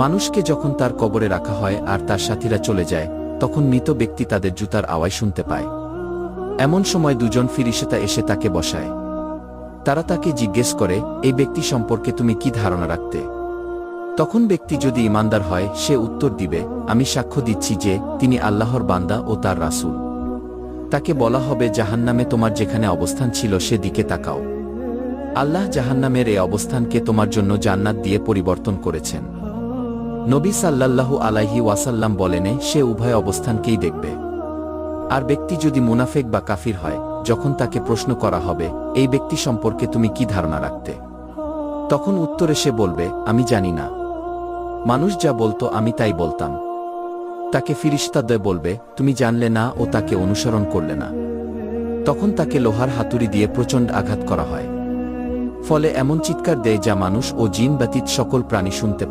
মানুষকে যখন তার কবরে রাখা হয় আর তার সাথীরা চলে যায়, তখন মৃত ব্যক্তি তাদের জুতার আওয়াজ শুনতে পায়। এমন সময় দুজন ফিরিসেতা এসে তাকে বসায়। তারা তাকে জিজ্ঞেস করে, এই ব্যক্তি সম্পর্কে তুমি কি ধারণা রাখতে? তখন ব্যক্তি যদি ইমানদার হয়, সে উত্তর দিবে, আমি সাক্ষ্য দিচ্ছি যে, তিনি আল্লাহর বান্দা ও তার রাসূল। তাকে বলা হবে জাহান্নামে তোমার যেখানে অবস্থান ছিল সেদিকে তাকাও। আল্লাহ জাহান্নামের এই অবস্থানকে তোমার জন্য জান্নাত দিয়ে পরিবর্তন করেছেন। নবী সাল্লাল্লাহু আলাইহি ওয়াসাল্লাম বলেনে, সে উভয় অবস্থানকেই দেখবে। আর ব্যক্তি যদি মুনাফেক বা কাফির হয়, যখন তাকে প্রশ্ন করা হবে, এই ব্যক্তি সম্পর্কে তুমি কি ধারণা রাখতে? তখন উত্তরে সে বলবে, আমি জানি না। মানুষ যা বলতো, আমি তাই বলতাম। তাকে ফিরিস্তাদ্বয় বলবে, তুমি জানলে না ও তাকে অনুসরণ করলে না। তখন তাকে লোহার হাতুড়ি দিয়ে প্রচণ্ড আঘাত করা হয়। ফলে এমন চিৎকার দেয় যা মানুষ ও জিন ব্যতীত সকল প্রাণী শুনতে পায়।